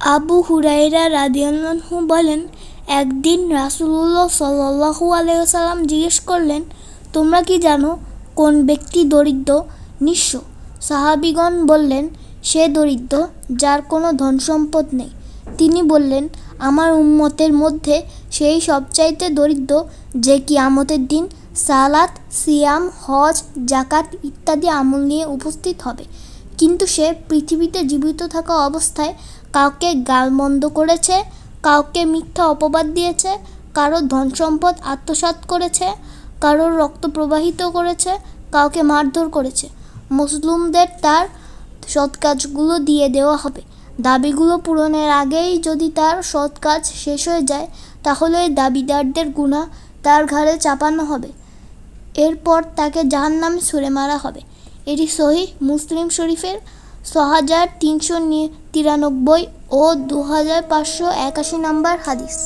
আবু হুরাইরা রাদিয়াল্লাহু বলেন, একদিন রাসূলুল্লাহ সাল্লাল্লাহু আলাইহি ওয়াসাল্লাম জিজ্ঞেস করলেন, তোমরা কি জানো কোন ব্যক্তি দরিদ্র? নিঃস্ব। সাহাবিগণ বললেন, সে দরিদ্র যার কোনো ধন সম্পদ নেই। তিনি বললেন, আমার উম্মতের মধ্যে সেই সবচাইতে দরিদ্র যে কিয়ামতের দিন সালাত, সিয়াম, হজ জাকাত ইত্যাদি আমল নিয়ে উপস্থিত হবে। কিন্তু সে পৃথিবীতে জীবিত থাকা অবস্থায় কাউকে গাল গালমন্দ করেছে, কাউকে মিথ্যা অপবাদ দিয়েছে কারও ধন সম্পদ আত্মসাৎ করেছে, কারোর রক্ত প্রবাহিত করেছে, কাউকে মারধর করেছে। মজলুমদের তার সৎ কাজগুলো দিয়ে দেওয়া হবে। দাবিগুলো পূরণের আগেই যদি তার সৎ কাজ শেষ হয়ে যায়, তাহলে দাবিদারদের গুনাহ তার ঘাড়ে চাপানো হবে। এরপর তাকে জাহান্নামে ছুঁড়ে মারা হবে। এটি সহি মুসলিম শরীফের ছ হাজার তিনশো তিরানব্বই ও দু হাজার পাঁচশো একাশি নম্বর হাদিস।